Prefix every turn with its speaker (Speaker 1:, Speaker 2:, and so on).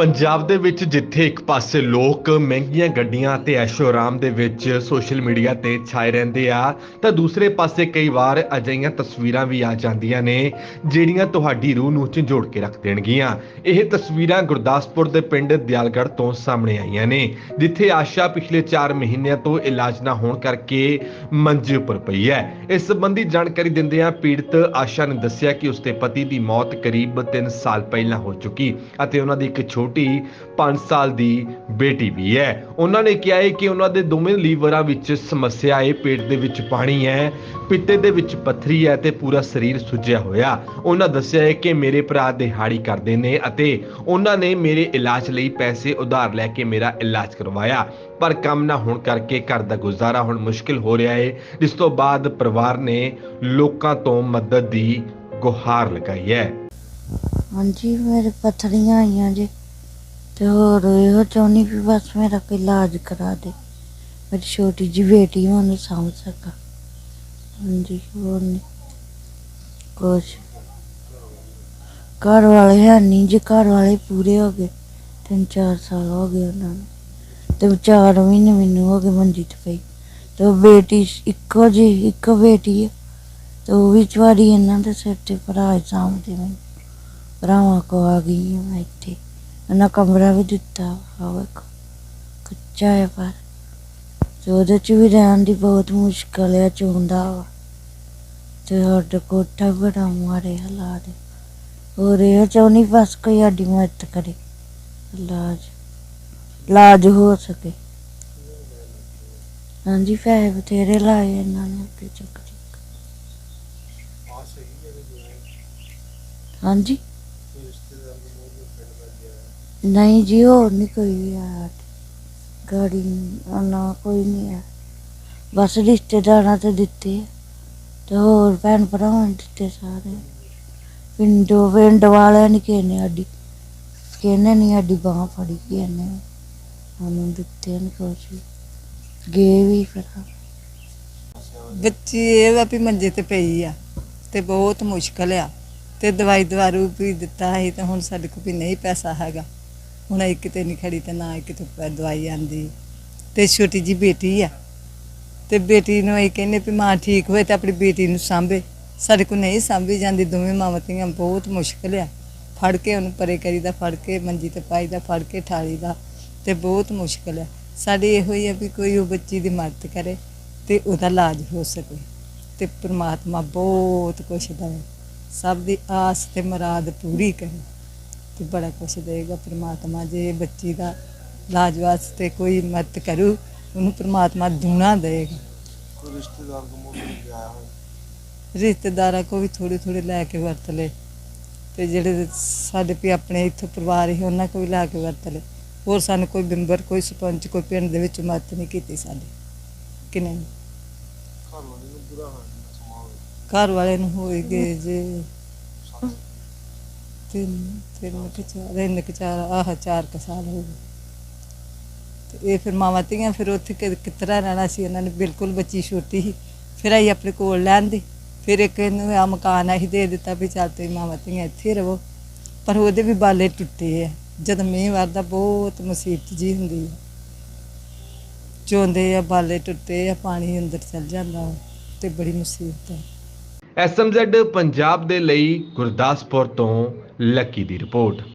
Speaker 1: ਪੰਜਾਬ ਦੇ ਵਿੱਚ ਜਿੱਥੇ ਇੱਕ ਪਾਸੇ ਲੋਕ ਮਹਿੰਗੀਆਂ ਗੱਡੀਆਂ ਤੇ ਐਸ਼ੋ-ਆਰਾਮ ਦੇ ਵਿੱਚ ਸੋਸ਼ਲ ਮੀਡੀਆ ਤੇ ਛਾਏ ਰਹਿੰਦੇ ਆ, ਤਾਂ ਦੂਸਰੇ ਪਾਸੇ ਕਈ ਵਾਰ ਅਜਿਹੀਆਂ ਤਸਵੀਰਾਂ ਵੀ ਆ ਜਾਂਦੀਆਂ ਨੇ, ਜਿਹੜੀਆਂ ਤੁਹਾਡੀ ਰੂਹ ਨੂੰ ਝੰਜੋੜ ਕੇ ਰੱਖ ਦੇਣਗੀਆਂ। ਇਹ ਤਸਵੀਰਾਂ ਗੁਰਦਾਸਪੁਰ ਦੇ ਪਿੰਡ ਦਿਆਲਗੜ੍ਹ ਤੋਂ ਸਾਹਮਣੇ ਆਈਆਂ ਨੇ, ਜਿੱਥੇ ਆਸ਼ਾ ਪਿਛਲੇ 4 ਮਹੀਨਿਆਂ ਤੋਂ ਇਲਾਜ ਨਾ ਹੋਣ ਕਰਕੇ ਮੰਜੇ ਉੱਪਰ ਪਈ ਹੈ। ਇਸ ਸੰਬੰਧੀ ਜਾਣਕਾਰੀ ਦਿੰਦਿਆਂ ਪੀੜਤ ਆਸ਼ਾ ਨੇ ਦੱਸਿਆ ਕਿ ਉਸਦੇ ਪਤੀ ਦੀ ਮੌਤ ਕਰੀਬ 3 ਸਾਲ ਪਹਿਲਾਂ ਹੋ ਚੁੱਕੀ ਅਤੇ ਉਹਨਾਂ ਦੀ ਇੱਕ ਛੋਟੀ 5 ਸਾਲ ਦੀ ਬੇਟੀ ਵੀ ਹੈ। ਉਹਨਾਂ ਨੇ ਕਿਹਾ ਹੈ ਕਿ ਉਹਨਾਂ ਦੇ ਦੋਵੇਂ ਲੀਵਰਾਂ ਵਿੱਚ ਸਮੱਸਿਆ ਹੈ, ਪੇਟ ਦੇ ਵਿੱਚ ਪਾਣੀ ਹੈ, ਪਿੱਤੇ ਦੇ ਵਿੱਚ ਪੱਥਰੀ ਹੈ ਤੇ ਪੂਰਾ ਸਰੀਰ ਸੁੱਜਿਆ ਹੋਇਆ। ਉਹਨਾਂ ਦੱਸਿਆ ਹੈ ਕਿ ਮੇਰੇ ਭਰਾ ਦਿਹਾੜੀ ਕਰਦੇ ਨੇ ਅਤੇ ਉਹਨਾਂ ਨੇ ਮੇਰੇ ਇਲਾਜ ਲਈ ਪੈਸੇ ਉਧਾਰ ਲੈ ਕੇ ਮੇਰਾ ਇਲਾਜ ਕਰਵਾਇਆ। ਪਰ ਕੰਮ ਨਾ ਹੋਣ ਕਰਕੇ ਘਰ ਦਾ ਗੁਜ਼ਾਰਾ ਹੁਣ ਮੁਸ਼ਕਿਲ ਹੋ ਰਿਹਾ ਹੈ। ਜਿਸ ਤੋਂ ਬਾਅਦ ਪਰਿਵਾਰ ਨੇ ਲੋਕਾਂ ਤੋਂ ਮਦਦ ਦੀ ਗੁਹਾਰ ਲਗਾਈ ਹੈ।
Speaker 2: ਹਾਂਜੀ, ਮੇਰੇ ਪੱਥਰੀਆਂ ਆਈਆਂ ਜੀ। ਤੇ ਹੋਰ ਇਹੋ ਚਾਹੁੰਦੀ ਵੀ ਬਸ ਮੇਰਾ ਕੋਈ ਇਲਾਜ ਕਰਾ ਦੇ। ਮੇਰੀ ਛੋਟੀ ਜੀ ਬੇਟੀ ਉਹਨੂੰ ਸਾਂਭ ਸਕਾਂ। ਹਾਂਜੀ, ਹੋਰ ਨਹੀਂ ਕੁਛ। ਘਰ ਵਾਲੇ ਹੈ ਨਹੀਂ ਜੇ ਘਰ ਵਾਲੇ ਪੂਰੇ ਹੋ ਗਏ, ਤਿੰਨ ਚਾਰ ਸਾਲ ਹੋ ਗਏ ਉਹਨਾਂ ਨੂੰ। ਤੇ ਚਾਰ ਮਹੀਨੇ ਮੈਨੂੰ ਹੋ ਗਏ ਮੰਜੀ ਤੇ ਪਈ। ਤੇ ਉਹ ਬੇਟੀ ਇੱਕੋ ਜੀ ਇੱਕੋ ਬੇਟੀ ਹੈ ਤੇ ਉਹ ਵੀ ਚਵਾਰੀ ਇਹਨਾਂ ਦੇ ਸਿਰ ਤੇ ਭਰਾ ਹੀ ਸਾਂਭਦੇ ਮੈਨੂੰ। ਭਰਾਵਾਂ ਕੋ ਆ ਗਈ ਹਾਂ ਮੈਂ ਇੱਥੇ। ਉਹਨਾਂ ਕਮਰਾ ਵੀ ਦਿੱਤਾ ਆ ਵੇਖੋ ਕੱਚਾ ਹੈ ਪਰ ਤੇ ਉਹਦੇ ਚ ਵੀ ਰਹਿਣ ਦੀ ਬਹੁਤ ਮੁਸ਼ਕਲ ਹੈ ਚੁੰਦਾ ਵਾ ਤੇ ਸਾਡਾ ਕੋਠਾ ਬੜਾ ਮਾਰੇ ਹਾਲਾਤ ਹੈ। ਹੋਰ ਇਹ ਚਾਹੁੰਦੀ ਬਸ ਕੋਈ ਸਾਡੀ ਮਦਦ ਕਰੇ ਇਲਾਜ ਇਲਾਜ ਹੋ ਸਕੇ ਹਾਂਜੀ ਪੈਸੇ ਬਥੇਰੇ ਲਾਏ ਇਹਨਾਂ ਨੇ ਅੱਗੇ ਚੱਕਰ ਹਾਂਜੀ ਨਹੀਂ ਜੀ, ਹੋਰ ਨਹੀਂ ਕੋਈ ਵੀ ਗਾੜੀ ਨੀ- ਨਾ ਕੋਈ ਨਹੀਂ ਆ ਬਸ ਰਿਸ਼ਤੇਦਾਰਾਂ ਤੇ ਦਿੱਤੇ। ਤੇ ਹੋਰ ਭੈਣ ਭਰਾਵਾਂ ਨੇ ਦਿੱਤੇ ਸਾਰੇ। ਪਿੰਡੋਂ, ਪਿੰਡ ਵਾਲਿਆਂ ਨੇ ਕਿਸੇ ਨੇ ਸਾਡੀ, ਕਿਸੇ ਨਹੀਂ ਸਾਡੀ ਬਾਂਹ ਫੜੀ, ਕਿਸੇ ਸਾਨੂੰ ਦਿੱਤੇ ਨੇ ਕੁਛ ਗਏ ਵੀ ਫਿਰ
Speaker 3: ਬੱਚੀ ਇਹ ਵਾ ਵੀ ਮੰਜੇ ਤੇ ਪਈ ਆ, ਤੇ ਬਹੁਤ ਮੁਸ਼ਕਲ ਆ। ਤੇ ਦਵਾਈ ਦਵਾਰੂ ਵੀ ਦਿੱਤਾ ਸੀ ਤੇ ਹੁਣ ਸਾਡੇ ਕੋਲ ਵੀ ਨਹੀਂ ਪੈਸਾ ਹੈਗਾ। ਹੁਣ ਇੱਕ ਕਿਤੇ ਨਹੀਂ ਖੜੀ ਤੇ ਨਾ ਕਿਤੇ ਪ- ਦਵਾਈ ਆਂਦੀ। ਤੇ ਛੋਟੀ ਜੀ ਬੇਟੀ ਆ। ਤੇ ਬੇਟੀ ਨੂੰ ਇਹ ਕਹਿੰਦੇ ਵੀ ਮਾਂ ਠੀਕ ਹੋਏ ਤੇ ਆਪਣੀ ਬੇਟੀ ਨੂੰ ਸਾਂਭੇ। ਸਾਡੇ ਕੋਲ ਨਹੀਂ ਸਾਂਭੀ ਜਾਂਦੀ, ਦੋਵੇਂ ਮਾਵਾਂ ਬਹੁਤ ਮੁਸ਼ਕਲ ਆ। ਫੜ ਕੇ ਉਹਨੂੰ ਪਰੇ ਕਰੀਦਾ ਫੜ ਕੇ ਮੰਜੀ ਤੇ ਪਾਈਦਾ ਫੜ ਕੇ ਠਾਲੀ ਦਾ ਤੇ ਬਹੁਤ ਮੁਸ਼ਕਲ ਆ। ਸਾਡੀ ਇਹੋ ਹੀ ਆ ਵੀ ਕੋਈ ਉਹ ਬੱਚੀ ਦੀ ਮਦਦ ਕਰੇ ਤੇ ਉਹਦਾ ਇਲਾਜ ਹੋ ਸਕੇ। ਤੇ ਪ੍ਰਮਾਤਮਾ ਬਹੁਤ ਕੁਛ ਦੇਵੇ। ਸਭ ਦੀ ਆਸ ਤੇ ਮੁਰਾਦ ਪੂਰੀ ਕਰੇ। ਤੇ ਬੜਾ ਕੁਛ ਦੇਗਾ ਪ੍ਰਮਾਤਮਾ ਜੇ ਬੱਚੀ ਦਾ ਇਲਾਜ ਵਾਸਤੇ ਕੋਈ ਮਦਦ ਕਰੂ ਉਹਨੂੰ ਪ੍ਰਮਾਤਮਾ ਦੂਣਾ ਦੇਗਾ
Speaker 4: ਕੋਈ ਰਿਸ਼ਤੇਦਾਰ ਕੋ ਮੋੜ ਕੇ ਆਇਆ ਹੋਇਆ
Speaker 3: ਰਿਸ਼ਤੇਦਾਰਾਂ ਕੋ ਵੀ ਥੋੜੇ ਥੋੜੇ ਲੈ ਕੇ ਵਰਤ ਲਏ ਤੇ ਜਿਹੜੇ ਸਾਡੇ ਵੀ ਆਪਣੇ ਇੱਥੋਂ ਪਰਿਵਾਰ ਹੀ ਉਹਨਾਂ ਕੋ ਵੀ ਲੈ ਕੇ ਵਰਤ ਲਏ ਹੋਰ ਸਾਨੂੰ ਕੋਈ ਬਿੰਬਰ ਕੋਈ ਸਰਪੰਚ ਕੋਈ ਪਿੰਡ ਦੇ ਵਿੱਚ ਮਦਦ ਨਹੀਂ ਕੀਤੀ ਸਾਡੀ ਕਿ ਨਹੀਂ?
Speaker 4: ਘਰ ਵਾਲੇ ਨੂੰ ਬੁਰਾ ਹਾਲ ਹੈ ਸਮਾਂ
Speaker 3: ਘਰ ਵਾਲੇ ਨੂੰ ਹੋਏ ਗਏ ਜੇ ਤਿੰਨ ਤਿੰਨ ਕਿ ਚਾਰ ਤਿੰਨ ਕਿ ਚਾਰ ਆਹ ਚਾਰ ਕੁ ਸਾਲ ਹੋ ਗਏ। ਤੇ ਇਹ ਫਿਰ ਮਾਵਾਂ ਧੀਆਂ ਫਿਰ ਉੱਥੇ ਕਿ ਕਿਤਰਾ ਰਹਿਣਾ ਸੀ ਉਹਨਾਂ ਨੇ ਬਿਲਕੁਲ ਬੱਚੀ ਛੋਟੀ ਸੀ। ਫਿਰ ਅਸੀਂ ਆਪਣੇ ਕੋਲ ਲੈਂਦੇ ਫਿਰ ਇੱਕ ਇਹਨੂੰ ਆ ਮਕਾਨ ਅਸੀਂ ਦੇ ਦਿੱਤਾ ਵੀ ਚੱਲ ਤੇ ਮਾਵਾਂ ਧੀਆਂ ਇੱਥੇ ਰਹੋ। ਪਰ ਉਹਦੇ ਵੀ ਬਾਲੇ ਟੁੱਟੇ ਆ। ਜਦ ਮੀਂਹ ਵਰਦਾ ਬਹੁਤ ਮੁਸੀਬਤ ਜੀ ਹੁੰਦੀ ਹੈ ਚੋਂਦੇ ਆ ਬਾਲੇ ਟੁੱਟੇ ਆ ਪਾਣੀ ਅੰਦਰ ਚਲ ਜਾਂਦਾ ਵਾ, ਤੇ ਬੜੀ ਮੁਸੀਬਤ ਹੈ
Speaker 1: ਐਸਐਮਜ਼ੈਡ ਪੰਜਾਬ ਦੇ ਲਈ ਗੁਰਦਾਸਪੁਰ ਤੋਂ ਲੱਕੀ ਦੀ ਰਿਪੋਰਟ।